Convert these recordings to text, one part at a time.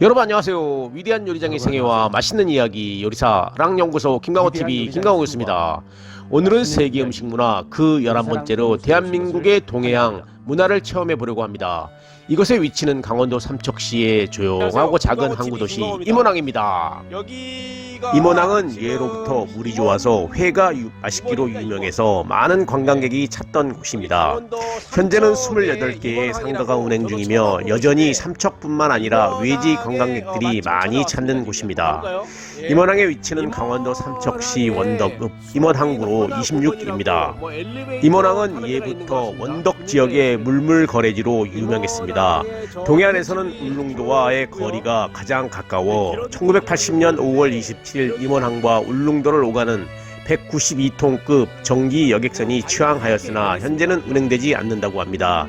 여러분 안녕하세요. 위대한 요리장의 생애와 맛있는 이야기 요리사 랑 연구소 김강호 TV 김강호였습니다. 오늘은 세계 음식 문화 그 11번째로 대한민국의 동해안 문화를 체험해 보려고 합니다. 이곳의 위치는 강원도 삼척시의 조용하고 작은 항구 도시 임원항입니다. 여기가 임원항은 예로부터 물이 좋아서 회가 유- 맛있기로 유명해서 많은 관광객이 찾던 곳입니다. 현재는 28개의 상가가 운행 중이며 여전히 삼척뿐만 아니라 외지 관광객들이 많이 찾는 곳입니다. 임원항의 위치는 강원도 삼척시 원덕읍 임원항구로 26입니다. 임원항은 예부터 원덕 지역의 물물 거래지로 유명했습니다. 동해안에서는 울릉도와의 거리가 가장 가까워 1980년 5월 27일 임원항과 울릉도를 오가는 192톤급 정기 여객선이 취항하였으나 현재는 운행되지 않는다고 합니다.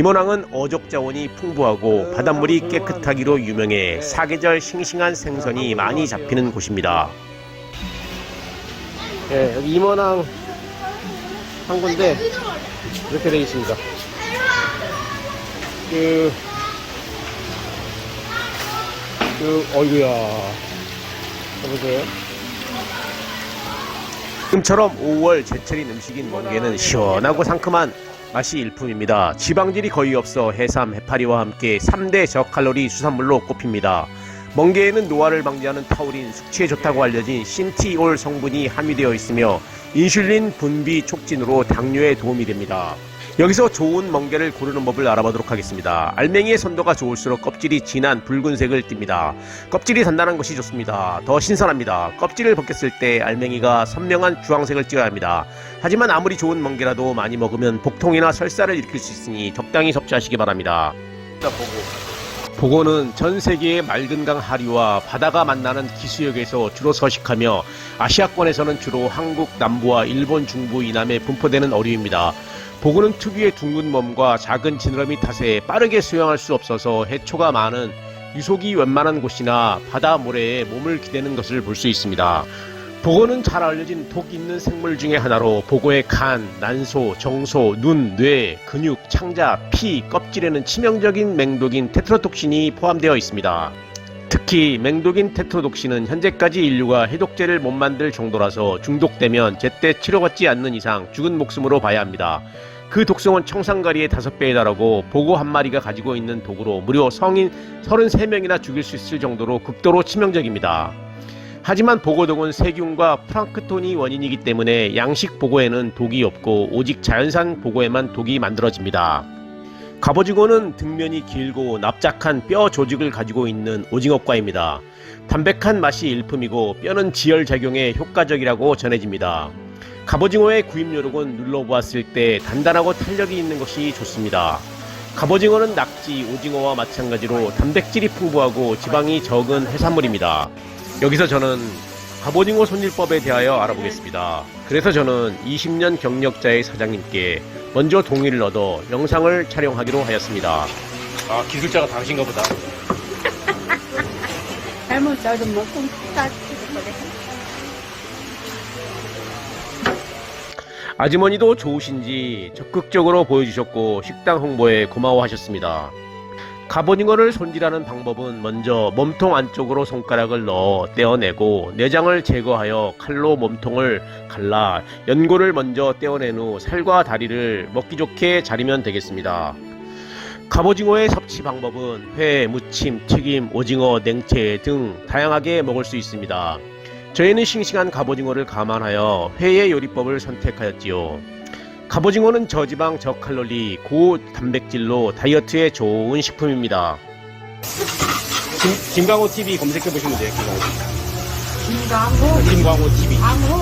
임원항은 어족 자원이 풍부하고 바닷물이 깨끗하기로 유명해 사계절 싱싱한 생선이 많이 잡히는 곳입니다. 예, 여기 임원항 항구인데 이렇게 되어 있습니다. 그, 그, 어이구야. 보세요. 지금처럼 5월 제철인 음식인 멍게는 시원하고 상큼한 맛이 일품입니다. 지방질이 거의 없어 해삼, 해파리와 함께 3대 저칼로리 수산물로 꼽힙니다. 멍게에는 노화를 방지하는 타우린, 숙취에 좋다고 알려진 신티올 성분이 함유되어 있으며 인슐린 분비 촉진으로 당뇨에 도움이 됩니다. 여기서 좋은 멍게를 고르는 법을 알아보도록 하겠습니다. 알맹이의 선도가 좋을수록 껍질이 진한 붉은색을 띱니다. 껍질이 단단한 것이 좋습니다. 더 신선합니다. 껍질을 벗겼을 때 알맹이가 선명한 주황색을 띄어야 합니다. 하지만 아무리 좋은 멍게라도 많이 먹으면 복통이나 설사를 일으킬 수 있으니 적당히 섭취하시기 바랍니다. 보고는 전 세계의 맑은 강 하류와 바다가 만나는 기수역에서 주로 서식하며 아시아권에서는 주로 한국 남부와 일본 중부 이남에 분포되는 어류입니다. 보고는 특유의 둥근 몸과 작은 지느러미 탓에 빠르게 수영할 수 없어서 해초가 많은 유속이 웬만한 곳이나 바다 모래에 몸을 기대는 것을 볼 수 있습니다. 보고는 잘 알려진 독 있는 생물 중의 하나로 보고의 간, 난소, 정소, 눈, 뇌, 근육, 창자, 피, 껍질에는 치명적인 맹독인 테트로톡신이 포함되어 있습니다. 특히 맹독인 테트로독신은 현재까지 인류가 해독제를 못 만들 정도라서 중독되면 제때 치료받지 않는 이상 죽은 목숨으로 봐야 합니다. 그 독성은 청산가리의 5배에 달하고 보고 한 마리가 가지고 있는 독으로 무려 성인 33명이나 죽일 수 있을 정도로 극도로 치명적입니다. 하지만 보고독은 세균과 플랑크톤이 원인이기 때문에 양식 보고에는 독이 없고 오직 자연산 보고에만 독이 만들어집니다. 갑오징어는 등면이 길고 납작한 뼈 조직을 가지고 있는 오징어과입니다. 담백한 맛이 일품이고 뼈는 지혈 작용에 효과적이라고 전해집니다. 갑오징어의 구입 요령은 눌러보았을 때 단단하고 탄력이 있는 것이 좋습니다. 갑오징어는 낙지, 오징어와 마찬가지로 단백질이 풍부하고 지방이 적은 해산물입니다. 여기서 저는 갑오징어 손질법에 대하여 알아보겠습니다. 그래서 저는 20년 경력자의 사장님께 먼저 동의를 얻어 영상을 촬영하기로 하였습니다. 아, 기술자가 당신가 보다. 잘못 저도 먹고. 아주머니도 좋으신지 적극적으로 보여주셨고 식당 홍보에 고마워하셨습니다. 갑오징어를 손질하는 방법은 먼저 몸통 안쪽으로 손가락을 넣어 떼어내고 내장을 제거하여 칼로 몸통을 갈라 연골을 먼저 떼어낸 후 살과 다리를 먹기 좋게 자르면 되겠습니다. 갑오징어의 섭취 방법은 회, 무침, 튀김, 오징어, 냉채 등 다양하게 먹을 수 있습니다. 저희는 싱싱한 갑오징어를 감안하여 회의 요리법을 선택하였지요. 갑오징어는 저지방, 저칼로리, 고단백질로 다이어트에 좋은 식품입니다. 김, 강호 TV 검색해 보시면 돼요. 김강호, TV. 김광호 TV. 강호.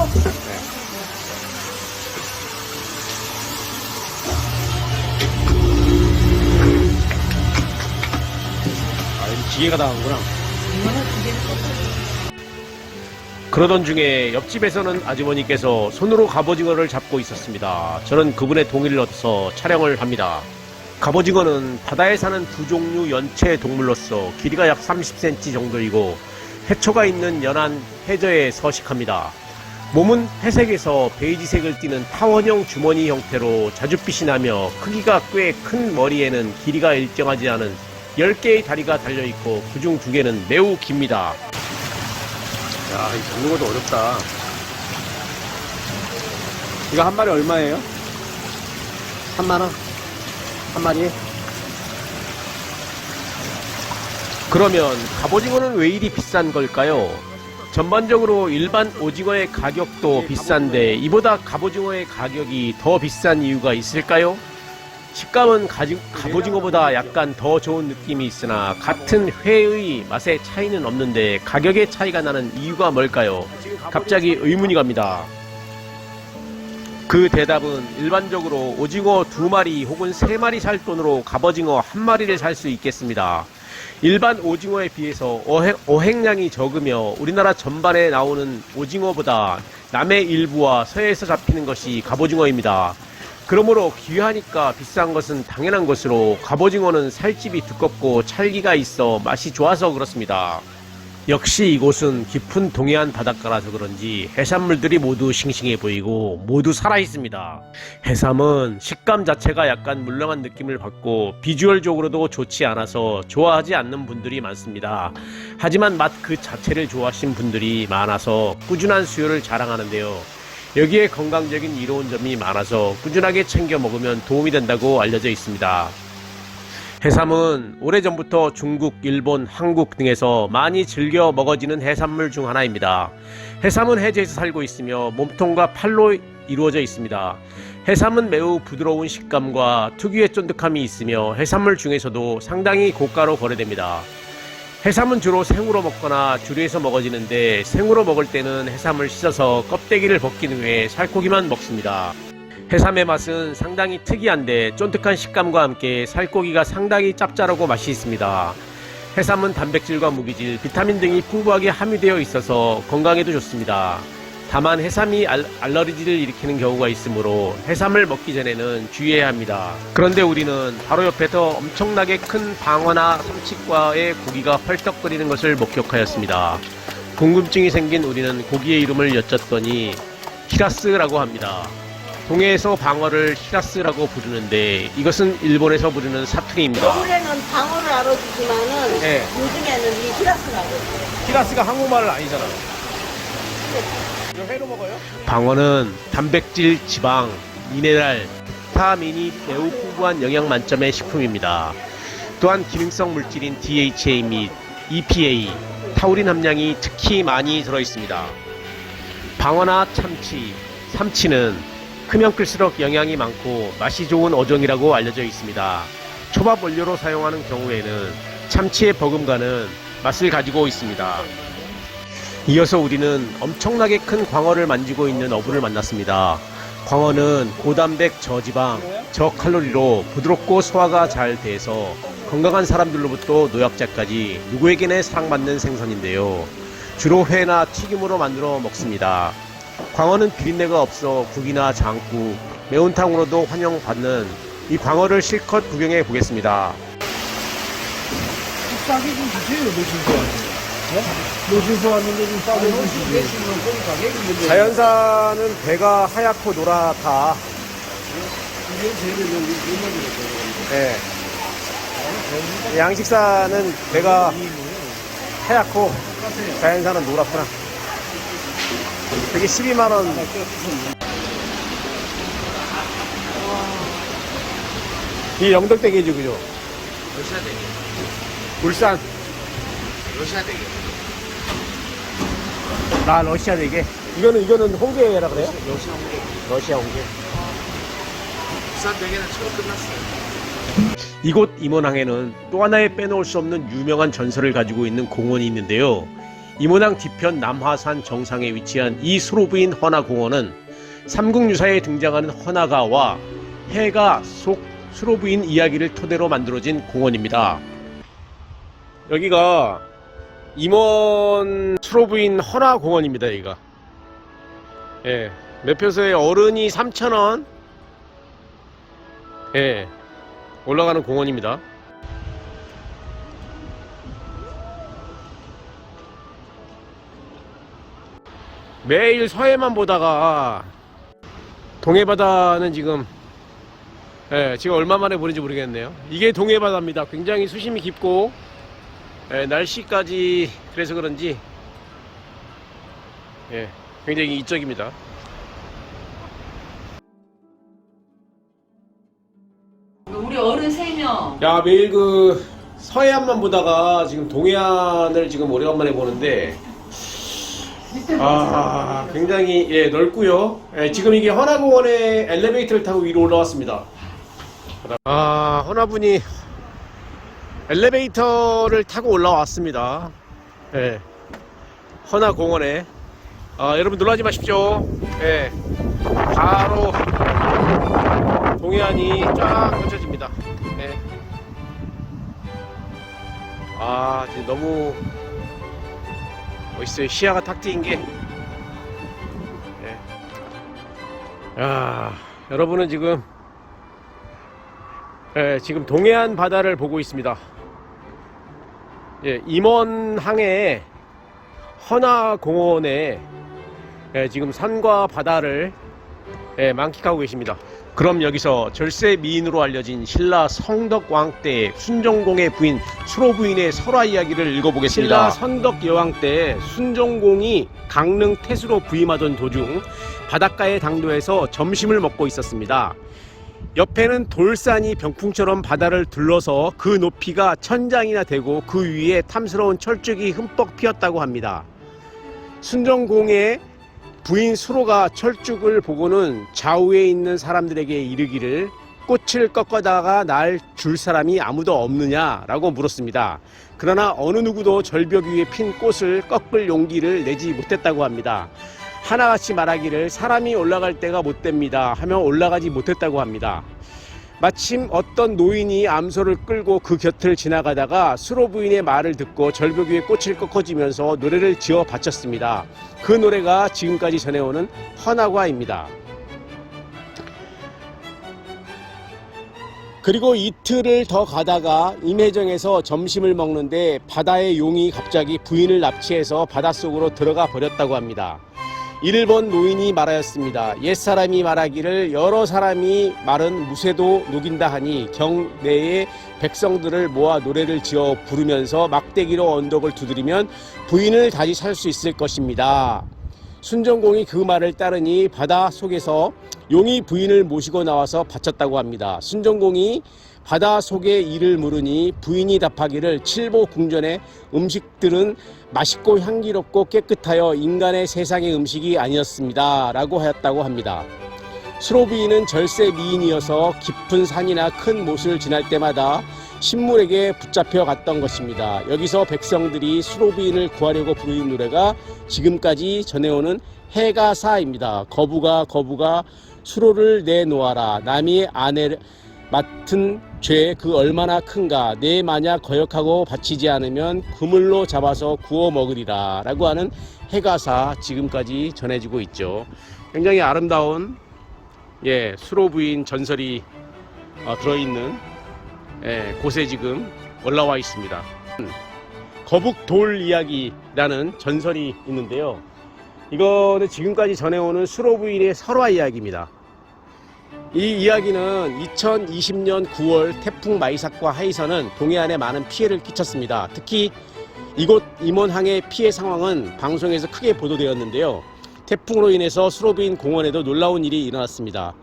아, 이거 기계가 기계를 그러던 중에 옆집에서는 아주머니께서 손으로 갑오징어를 잡고 있었습니다. 저는 그분의 동의를 얻어서 촬영을 합니다. 갑오징어는 바다에 사는 두 종류 연체 동물로서 길이가 약 30cm 정도이고 해초가 있는 연한 해저에 서식합니다. 몸은 회색에서 베이지색을 띠는 타원형 주머니 형태로 자줏빛이 나며 크기가 꽤 큰 머리에는 길이가 일정하지 않은 10개의 다리가 달려있고 그중 두 개는 매우 깁니다. 야, 이 잡는 것도 어렵다. 이거 한 마리 얼마예요? 3만원? 한 마리에? 그러면 갑오징어는 왜 이리 비싼 걸까요? 전반적으로 일반 오징어의 가격도 비싼데 이보다 갑오징어의 가격이 더 비싼 이유가 있을까요? 식감은 가지, 갑오징어보다 약간 더 좋은 느낌이 있으나 같은 회의 맛의 차이는 없는데 가격의 차이가 나는 이유가 뭘까요? 갑자기 의문이 갑니다. 그 대답은 일반적으로 오징어 두 마리 혹은 세 마리 살 돈으로 갑오징어 한 마리를 살 수 있겠습니다. 일반 오징어에 비해서 어획, 어획량이 적으며 우리나라 전반에 나오는 오징어보다 남해 일부와 서해에서 잡히는 것이 갑오징어입니다. 그러므로 귀하니까 비싼 것은 당연한 것으로 갑오징어는 살집이 두껍고 찰기가 있어 맛이 좋아서 그렇습니다. 역시 이곳은 깊은 동해안 바닷가라서 그런지 해산물들이 모두 싱싱해 보이고 모두 살아있습니다. 해삼은 식감 자체가 약간 물렁한 느낌을 받고 비주얼적으로도 좋지 않아서 좋아하지 않는 분들이 많습니다. 하지만 맛 그 자체를 좋아하신 분들이 많아서 꾸준한 수요를 자랑하는데요. 여기에 건강적인 이로운 점이 많아서 꾸준하게 챙겨 먹으면 도움이 된다고 알려져 있습니다. 해삼은 오래전부터 중국, 일본, 한국 등에서 많이 즐겨 먹어지는 해산물 중 하나입니다. 해삼은 해저에서 살고 있으며 몸통과 팔로 이루어져 있습니다. 해삼은 매우 부드러운 식감과 특유의 쫀득함이 있으며 해산물 중에서도 상당히 고가로 거래됩니다. 해삼은 주로 생으로 먹거나 조리해서 먹어지는데 생으로 먹을 때는 해삼을 씻어서 껍데기를 벗긴 후에 살코기만 먹습니다. 해삼의 맛은 상당히 특이한데 쫀득한 식감과 함께 살코기가 상당히 짭짤하고 맛이 있습니다. 해삼은 단백질과 무기질, 비타민 등이 풍부하게 함유되어 있어서 건강에도 좋습니다. 다만 해삼이 알, 알러지를 일으키는 경우가 있으므로 해삼을 먹기 전에는 주의해야 합니다. 그런데 우리는 바로 옆에서 엄청나게 큰 방어나 삼치과의 고기가 펄떡거리는 것을 목격하였습니다. 궁금증이 생긴 우리는 고기의 이름을 여쭸더니 히라스라고 합니다. 동해에서 방어를 히라스라고 부르는데 이것은 일본에서 부르는 사투리입니다. 겨울에는 방어를 알아주지만은 네. 요즘에는 이 히라스라고. 히라스가 한국말 아니잖아. 먹어요? 방어는 단백질, 지방, 미네랄, 비타민이 매우 풍부한 영양 만점의 식품입니다. 또한 기능성 물질인 DHA 및 EPA, 타우린 함량이 특히 많이 들어 있습니다. 방어나 참치, 삼치는 크면 클수록 영양이 많고 맛이 좋은 어종이라고 알려져 있습니다. 초밥 원료로 사용하는 경우에는 참치의 버금가는 맛을 가지고 있습니다. 이어서 우리는 엄청나게 큰 광어를 만지고 있는 어부를 만났습니다. 광어는 고단백 저지방, 저칼로리로 부드럽고 소화가 잘 돼서 건강한 사람들로부터 노약자까지 누구에게나 사랑받는 생선인데요. 주로 회나 튀김으로 만들어 먹습니다. 광어는 비린내가 없어 국이나 장국, 매운탕으로도 환영받는 이 광어를 실컷 구경해 보겠습니다. 싸게 좀 주세요. 네? 노신소 왔는데 좀 싸게 좀 주세요. 자연산은 배가 하얗고 노랗다. 이게 제일 여기 일본이거든요. 네. 양식사는 배가 하얗고 자연산은 노랗구나. 되게 12만 원. 이 영덕대게죠, 그죠? 러시아 대게. 울산. 러시아 대게. 나 러시아 대게. 이거는, 이거는 홍게라 그래요? 러시아 홍게. 러시아 홍게. 부산 대게는 처음 끝났어요. 이곳 임원항에는 또 하나의 빼놓을 수 없는 유명한 전설을 가지고 있는 공원이 있는데요. 임원항 뒤편 남화산 정상에 위치한 이 수로부인 헌화공원은 삼국유사에 등장하는 헌화가와 해가 속 수로부인 이야기를 토대로 만들어진 공원입니다. 여기가 임원 수로부인 헌화공원입니다. 여기가. 예. 매표소에 어른이 3,000원. 예. 올라가는 공원입니다. 매일 서해만 보다가 동해바다는 지금 예, 지금 얼마 만에 보는지 모르겠네요. 이게 동해바다입니다. 굉장히 수심이 깊고 예, 날씨까지 그래서 그런지 예, 굉장히 이쪽입니다. 우리 어른 세명 야 매일 그 서해안만 보다가 지금 동해안을 지금 오래간만에 보는데 아 굉장히 예 넓고요. 예, 지금 이게 헌화공원에 엘리베이터를 타고 위로 올라왔습니다. 아 헌화분이 엘리베이터를 타고 올라왔습니다. 예, 헌화공원에 아 여러분 놀라지 마십시오. 예, 바로 동해안이 쫙 펼쳐집니다. 예. 아, 지금 너무 멋있어요. 시야가 탁 트인 게. 예. 야, 여러분은 지금 예, 지금 동해안 바다를 보고 있습니다. 예, 임원항에 헌화공원에 예, 지금 산과 바다를 예, 만끽하고 계십니다. 그럼 여기서 절세 미인으로 알려진 신라 성덕왕 때 순종공의 부인 수로 부인의 설화 이야기를 읽어보겠습니다. 신라 선덕 여왕 때 순종공이 강릉 태수로 부임하던 도중 바닷가의 당도에서 점심을 먹고 있었습니다. 옆에는 돌산이 병풍처럼 바다를 둘러서 그 높이가 천장이나 되고 그 위에 탐스러운 철쭉이 흠뻑 피었다고 합니다. 순종공의 부인 수로가 철쭉을 보고는 좌우에 있는 사람들에게 이르기를 꽃을 꺾어다가 날 줄 사람이 아무도 없느냐라고 물었습니다. 그러나 어느 누구도 절벽 위에 핀 꽃을 꺾을 용기를 내지 못했다고 합니다. 하나같이 말하기를 사람이 올라갈 때가 못 됩니다 하며 올라가지 못했다고 합니다. 마침 어떤 노인이 암소를 끌고 그 곁을 지나가다가 수로 부인의 말을 듣고 절벽 위에 꽃을 꺾어지면서 노래를 지어 바쳤습니다. 그 노래가 지금까지 전해오는 헌화과입니다. 그리고 이틀을 더 가다가 임해정에서 점심을 먹는데 바다의 용이 갑자기 부인을 납치해서 바닷속으로 들어가 버렸다고 합니다. 본 노인이 말하였습니다. 옛사람이 말하기를 여러 사람이 말은 무쇠도 녹인다 하니 경내의 백성들을 모아 노래를 지어 부르면서 막대기로 언덕을 두드리면 부인을 다시 살 수 있을 것입니다. 순정공이 그 말을 따르니 바다 속에서 용이 부인을 모시고 나와서 바쳤다고 합니다. 순정공이 바다 속의 일을 물으니 부인이 답하기를 칠보 궁전의 음식들은 맛있고 향기롭고 깨끗하여 인간의 세상의 음식이 아니었습니다. 라고 하였다고 합니다. 수로 부인은 절세 미인이어서 깊은 산이나 큰 못을 지날 때마다 신물에게 붙잡혀 갔던 것입니다. 여기서 백성들이 수로 부인을 구하려고 부르는 노래가 지금까지 전해오는 해가사입니다. 거부가 거부가 수로를 내놓아라. 남이 아내 맡은 죄그 얼마나 큰가 내 만약 거역하고 바치지 않으면 그물로 잡아서 구워 먹으리라 라고 하는 해가사 지금까지 전해지고 있죠. 굉장히 아름다운 예 수로 부인 전설이 어, 들어있는 예, 곳에 지금 올라와 있습니다. 거북 돌 이야기라는 전설이 있는데요. 이거는 지금까지 전해오는 수로 부인의 설화 이야기입니다 이 이야기는 2020년 9월 태풍 마이삭과 하이선은 동해안에 많은 피해를 끼쳤습니다. 특히 이곳 임원항의 피해 상황은 방송에서 크게 보도되었는데요. 태풍으로 인해서 수로부인 공원에도 놀라운 일이 일어났습니다.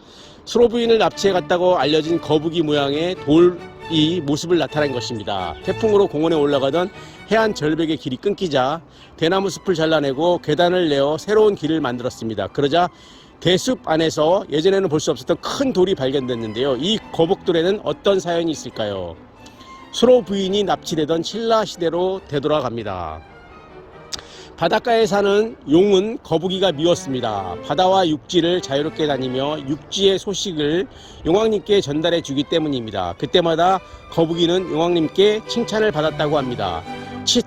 수로부인을 납치해 갔다고 알려진 거북이 모양의 돌이 모습을 나타낸 것입니다. 태풍으로 공원에 올라가던 해안 절벽의 길이 끊기자 대나무 숲을 잘라내고 계단을 내어 새로운 길을 만들었습니다. 그러자 대숲 안에서 예전에는 볼 수 없었던 큰 돌이 발견됐는데요. 이 거북돌에는 어떤 사연이 있을까요? 수로 부인이 납치되던 신라 시대로 되돌아갑니다. 바닷가에 사는 용은 거북이가 미웠습니다. 바다와 육지를 자유롭게 다니며 육지의 소식을 용왕님께 전달해 주기 때문입니다. 그때마다 거북이는 용왕님께 칭찬을 받았다고 합니다. 칫!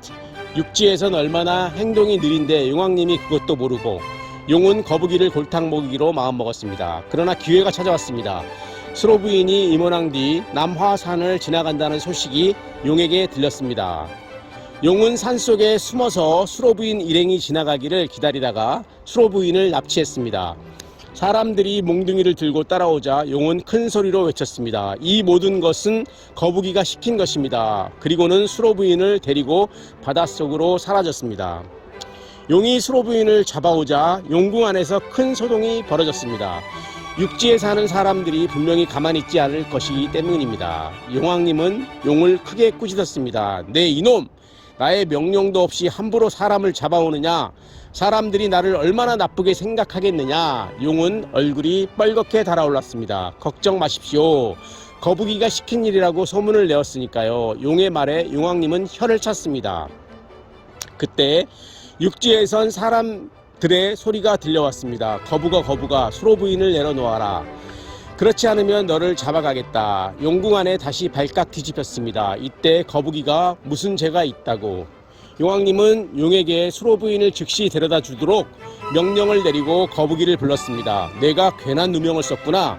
육지에선 얼마나 행동이 느린데 용왕님이 그것도 모르고 용은 거북이를 골탕 먹이기로 마음먹었습니다. 그러나 기회가 찾아왔습니다. 수로 부인이 임원한 뒤 남화산을 지나간다는 소식이 용에게 들렸습니다. 용은 산속에 숨어서 수로 부인 일행이 지나가기를 기다리다가 수로 부인을 납치했습니다. 사람들이 몽둥이를 들고 따라오자 용은 큰 소리로 외쳤습니다. 이 모든 것은 거북이가 시킨 것입니다. 그리고는 수로 부인을 데리고 바닷속으로 사라졌습니다. 용이 수로 부인을 잡아오자 용궁 안에서 큰 소동이 벌어졌습니다. 육지에 사는 사람들이 분명히 가만히 있지 않을 것이기 때문입니다. 용왕님은 용을 크게 꾸짖었습니다. 네 이놈! 나의 명령도 없이 함부로 사람을 잡아오느냐? 사람들이 나를 얼마나 나쁘게 생각하겠느냐? 용은 얼굴이 뻘겋게 달아올랐습니다. 걱정 마십시오. 거북이가 시킨 일이라고 소문을 내었으니까요. 용의 말에 용왕님은 혀를 찼습니다. 그때 육지에선 사람들의 소리가 들려왔습니다. 거북아 거북아 수로 부인을 내려놓아라. 그렇지 않으면 너를 잡아가겠다. 용궁 안에 다시 발칵 뒤집혔습니다. 이때 거북이가 무슨 죄가 있다고. 용왕님은 용에게 수로 부인을 즉시 데려다 주도록 명령을 내리고 거북이를 불렀습니다. 내가 괜한 누명을 썼구나.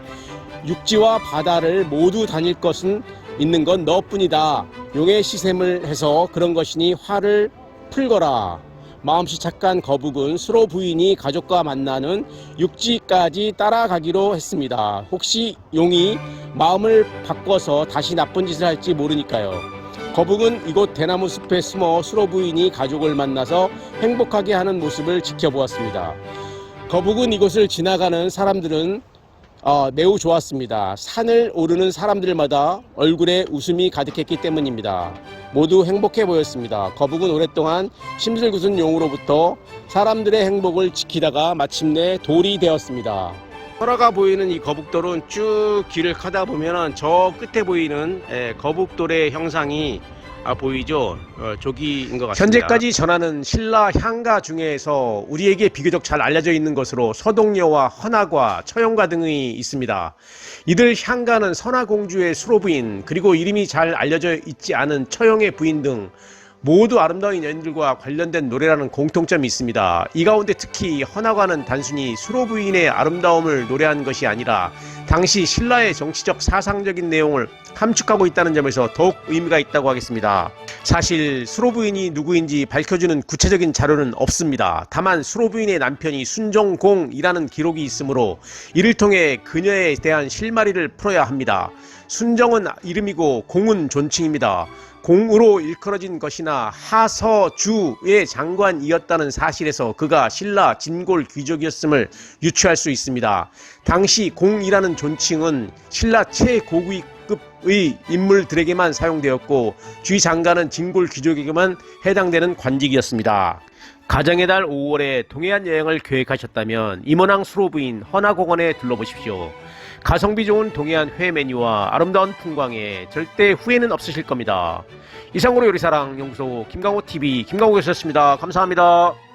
육지와 바다를 모두 다닐 것은 있는 건 너뿐이다. 용의 시샘을 해서 그런 것이니 화를 풀거라. 마음씨 착한 거북은 수로 부인이 가족과 만나는 육지까지 따라가기로 했습니다. 혹시 용이 마음을 바꿔서 다시 나쁜 짓을 할지 모르니까요. 거북은 이곳 대나무 숲에 숨어 수로 부인이 가족을 만나서 행복하게 하는 모습을 지켜보았습니다. 거북은 이곳을 지나가는 사람들은 어, 매우 좋았습니다. 산을 오르는 사람들마다 얼굴에 웃음이 가득했기 때문입니다. 모두 행복해 보였습니다. 거북은 오랫동안 심술궂은 용으로부터 사람들의 행복을 지키다가 마침내 돌이 되었습니다. 설화가 보이는 이 거북돌은 쭉 길을 가다 보면은 저 끝에 보이는 예, 거북돌의 형상이 아, 보이죠? 어, 저기인 것 같습니다. 현재까지 전하는 신라 향가 중에서 우리에게 비교적 잘 알려져 있는 것으로 서동녀와 헌화과, 처용가 등이 있습니다. 이들 향가는 선화공주의 수로부인 그리고 이름이 잘 알려져 있지 않은 처용의 부인 등 모두 아름다운 연인들과 관련된 노래라는 공통점이 있습니다. 이 가운데 특히 헌화과는 단순히 수로 부인의 아름다움을 노래한 것이 아니라 당시 신라의 정치적 사상적인 내용을 함축하고 있다는 점에서 더욱 의미가 있다고 하겠습니다. 사실 수로 부인이 누구인지 밝혀주는 구체적인 자료는 없습니다. 다만 수로 부인의 남편이 순정공이라는 기록이 있으므로 이를 통해 그녀에 대한 실마리를 풀어야 합니다. 순정은 이름이고 공은 존칭입니다. 공으로 일컬어진 것이나 하서주의 장관이었다는 사실에서 그가 신라 진골 귀족이었음을 유추할 수 있습니다. 당시 공이라는 존칭은 신라 최고위급의 인물들에게만 사용되었고 주의 장관은 진골 귀족에게만 해당되는 관직이었습니다. 가정의 달 5월에 동해안 여행을 계획하셨다면 임원항 수로부인 헌화공원에 둘러보십시오. 가성비 좋은 동해안 회 메뉴와 아름다운 풍광에 절대 후회는 없으실 겁니다. 이상으로 요리사랑 연구소 김강호 TV 김강호였습니다. 감사합니다.